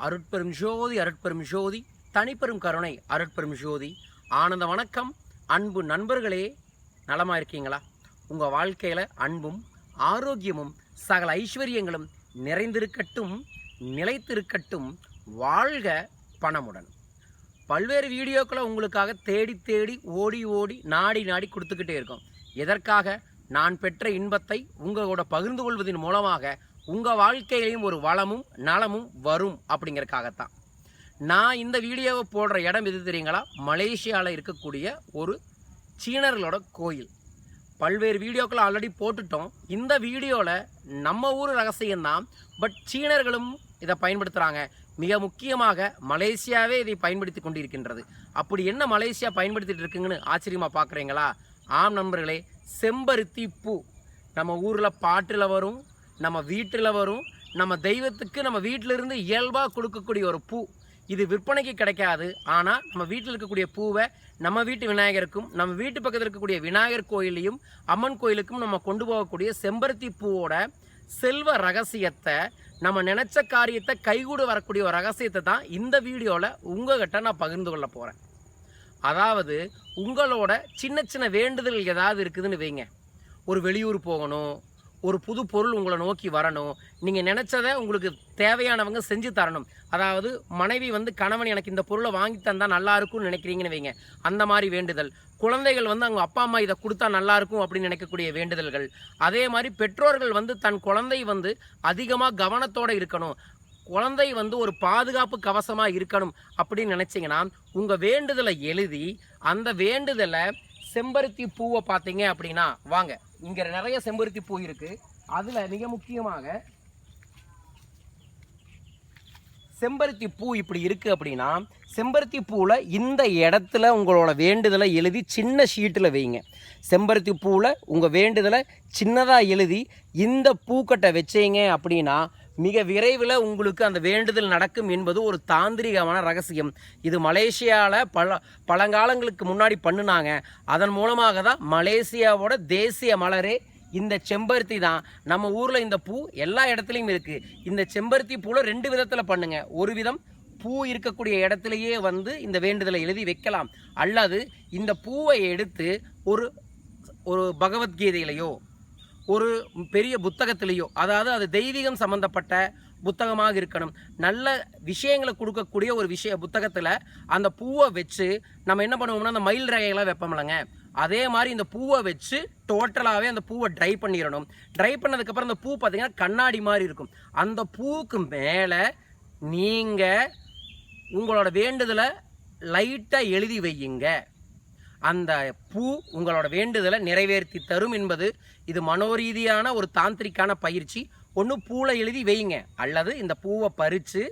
அருட்பெரும் ஜோதி அருட்பெரும் ஜோதி தனிப்பெரும் கருணை அருட்பெரும் ஜோதி. ஆனந்த வணக்கம். அன்பு நண்பர்களே நலமா இருக்கீங்களா? உங்கள் வாழ்க்கையில் அன்பும் ஆரோக்கியமும் சகல ஐஸ்வர்யங்களும் நிறைந்திருக்கட்டும் நிலைத்திருக்கட்டும். வாழ்க பணமுடன். பல்வேறு வீடியோக்களை உங்களுக்காக தேடி தேடி ஓடி ஓடி நாடி நாடி கொடுத்துக்கிட்டே இருக்கோம். எதற்காக? நான் பெற்ற இன்பத்தை உங்களோட பகிர்ந்து கொள்வதன் மூலமாக உங்கள் வாழ்க்கையிலையும் ஒரு வளமும் நலமும் வரும் அப்படிங்கிறக்காகத்தான். நான் இந்த வீடியோவை போடுற இடம் எது தெரியுங்களா? மலேசியாவில் இருக்கக்கூடிய ஒரு சீனர்களோட கோயில். பல்வேறு வீடியோக்களை ஆல்ரெடி போட்டுட்டோம். இந்த வீடியோவில் நம்ம ஊர் ரகசியம்தான் பட் சீனர்களும் இதை பயன்படுத்துகிறாங்க மிக முக்கியமாக மலேசியாவே இதை பயன்படுத்தி கொண்டிருக்கின்றது. அப்படி என்ன மலேசியா பயன்படுத்திட்டு இருக்குங்கன்னு ஆச்சரியமாக பார்க்குறீங்களா? ஆம் நண்பர்களே செம்பருத்தி பூ. நம்ம ஊரில் பாட்டில் வரும் நம்ம வீட்டில் வரும். நம்ம தெய்வத்துக்கு நம்ம வீட்டிலிருந்து இயல்பாக கொடுக்கக்கூடிய ஒரு பூ. இது விற்பனைக்கு கிடைக்காது. ஆனால் நம்ம வீட்டில் இருக்கக்கூடிய பூவை நம்ம வீட்டு விநாயகருக்கும் நம்ம வீட்டு பக்கத்தில் இருக்கக்கூடிய விநாயகர் கோயிலையும் அம்மன் கோயிலுக்கும் நம்ம கொண்டு போகக்கூடிய செம்பருத்தி பூவோட செல்வ ரகசியத்தை நம்ம நினச்ச காரியத்தை கைகூட வரக்கூடிய ஒரு ரகசியத்தை தான் இந்த வீடியோவில் உங்ககிட்ட நான் பகிர்ந்து கொள்ள போகிறேன் அதாவது உங்களோட சின்ன சின்ன வேண்டுதல் ஏதாவது இருக்குதுன்னு வைங்க. ஒரு வெளியூர் போகணும் ஒரு புது பொருள் உங்களை நோக்கி வரணும். நீங்கள் நினச்சதை உங்களுக்கு தேவையானவங்க செஞ்சு தரணும். அதாவது மனைவி வந்து கணவன் எனக்கு இந்த பொருளை வாங்கி தந்தால் நல்லா இருக்கும்னு நினைக்கிறீங்கன்னு வைங்க. அந்த மாதிரி வேண்டுதல். குழந்தைகள் வந்து அவங்க அப்பா அம்மா இதை கொடுத்தா நல்லா இருக்கும் அப்படின்னு நினைக்கக்கூடிய வேண்டுதல்கள். அதே மாதிரி பெற்றோர்கள் வந்து தன் குழந்தை வந்து அதிகமாக கவனத்தோடு இருக்கணும். குழந்தை வந்து ஒரு பாதுகாப்பு கவசமாக இருக்கணும் அப்படின்னு நினச்சிங்கன்னா உங்கள் வேண்டுதலை எழுதி அந்த வேண்டுதலை செம்பருத்தி பூவை பார்த்தீங்க அப்படின்னா வாங்க. இங்கே நிறைய செம்பருத்தி பூ இருக்குது அதில் மிக முக்கியமாக செம்பருத்தி பூ இப்படி இருக்குது அப்படின்னா செம்பருத்தி பூவில் இந்த இடத்துல உங்களோட வேண்டுதலை எழுதி சின்ன ஷீட்டில் வைங்க. செம்பருத்தி பூவில் உங்கள் வேண்டுதலை சின்னதாக எழுதி இந்த பூக்கட்டை வச்சீங்க அப்படின்னா மிக விரைவில் உங்களுக்கு அந்த வேண்டுதல் நடக்கும் என்பது ஒரு தாந்திரிகமான ரகசியம். இது மலேசியாவில் பல பழங்காலங்களுக்கு முன்னாடி பண்ணுனாங்க. அதன் மூலமாக தான் மலேசியாவோட தேசிய மலரே இந்த செம்பருத்தி தான். நம்ம ஊரில் இந்த பூ எல்லா இடத்துலையும் இருக்குது இந்த செம்பருத்தி பூவில் ரெண்டு விதத்தில் பண்ணுங்கள் ஒரு விதம் பூ இருக்கக்கூடிய இடத்துலையே வந்து இந்த வேண்டுதலை எழுதி வைக்கலாம். அல்லது இந்த பூவை எடுத்து ஒரு ஒரு பகவத்கீதையிலையோ ஒரு பெரிய புத்தகத்திலேயோ அதாவது அது தெய்வீகம் சம்பந்தப்பட்ட புத்தகமாக இருக்கணும். நல்ல விஷயங்களை கொடுக்கக்கூடிய ஒரு விஷய புத்தகத்தில் அந்த பூவை வச்சு நம்ம என்ன பண்ணுவோம்னா அந்த மயில் ரகைகளை வைப்போம்லங்க. அதே மாதிரி இந்த பூவை வச்சு டோட்டலாகவே அந்த பூவை ட்ரை பண்ணிடணும். ட்ரை பண்ணதுக்கப்புறம் அந்த பூ பார்த்தீங்கன்னா கண்ணாடி மாதிரி இருக்கும். அந்த பூவுக்கு மேலே நீங்கள் உங்களோட வேண்டுதலை லைட்டாக எழுதி வையுங்க. அந்த பூ உங்களோட வேண்டுதலை நிறைவேற்றி தரும் என்பது இது மனோரீதியான ஒரு தாந்திரிக்கான பயிற்சி. ஒன்று பூவில் எழுதி வையுங்க. அல்லது இந்த பூவை பறித்து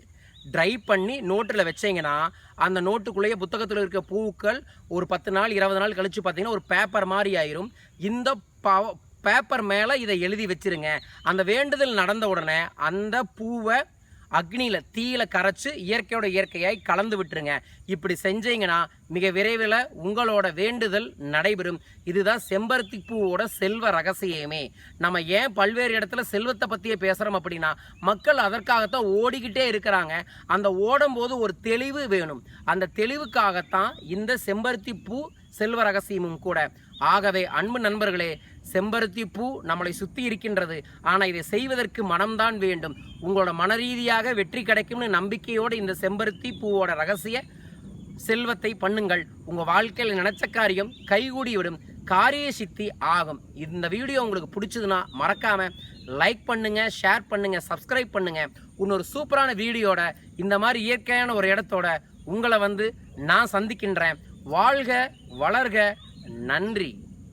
ட்ரை பண்ணி நோட்டில் வச்சீங்கன்னா அந்த நோட்டுக்குள்ளேயே புத்தகத்தில் இருக்க பூக்கள் ஒரு பத்து நாள் இருபது நாள் கழித்து பார்த்தீங்கன்னா ஒரு பேப்பர் மாதிரி ஆயிரும். இந்த பவ பேப்பர் மேலே இதை எழுதி வச்சிருங்க. அந்த வேண்டுதல் நடந்த உடனே அந்த பூவை அக்னியில் தீயில கரைச்சு இயற்கையோட இயற்கையாய் கலந்து விட்டுருங்க. இப்படி செஞ்சீங்கன்னா மிக விரைவில் உங்களோட வேண்டுதல் நடைபெறும். இதுதான் செம்பருத்தி பூவோட செல்வ ரகசியமே. நம்ம ஏன் பல்வேறு இடத்துல செல்வத்தை பற்றியே பேசுகிறோம் அப்படின்னா மக்கள் அதற்காகத்தான் ஓடிக்கிட்டே இருக்கிறாங்க. அந்த ஓடும்போது ஒரு தெளிவு வேணும். அந்த தெளிவுக்காகத்தான் இந்த செம்பருத்தி பூ செல்வ ரகசியமும் கூட. ஆகவே அன்பு நண்பர்களே செம்பருத்தி பூ நம்மளை சுற்றி இருக்கின்றது. ஆனால் இதை செய்வதற்கு மனம்தான் வேண்டும். உங்களோட மன ரீதியாக வெற்றி கிடைக்கும்னு நம்பிக்கையோடு இந்த செம்பருத்தி பூவோட ரகசிய செல்வத்தை பண்ணுங்கள். உங்கள் வாழ்க்கையில் நினைச்ச காரியம் கைகூடிவிடும். காரிய சித்தி ஆகும். இந்த வீடியோ உங்களுக்கு பிடிச்சதுன்னா மறக்காமல் லைக் பண்ணுங்கள் ஷேர் பண்ணுங்கள் சப்ஸ்கிரைப் பண்ணுங்கள் இன்னொரு சூப்பரான வீடியோட இந்த மாதிரி இயற்கையான ஒரு இடத்தோட உங்களை வந்து நான் சந்திக்கின்றேன். வாழ்க வளர்க. நன்றி.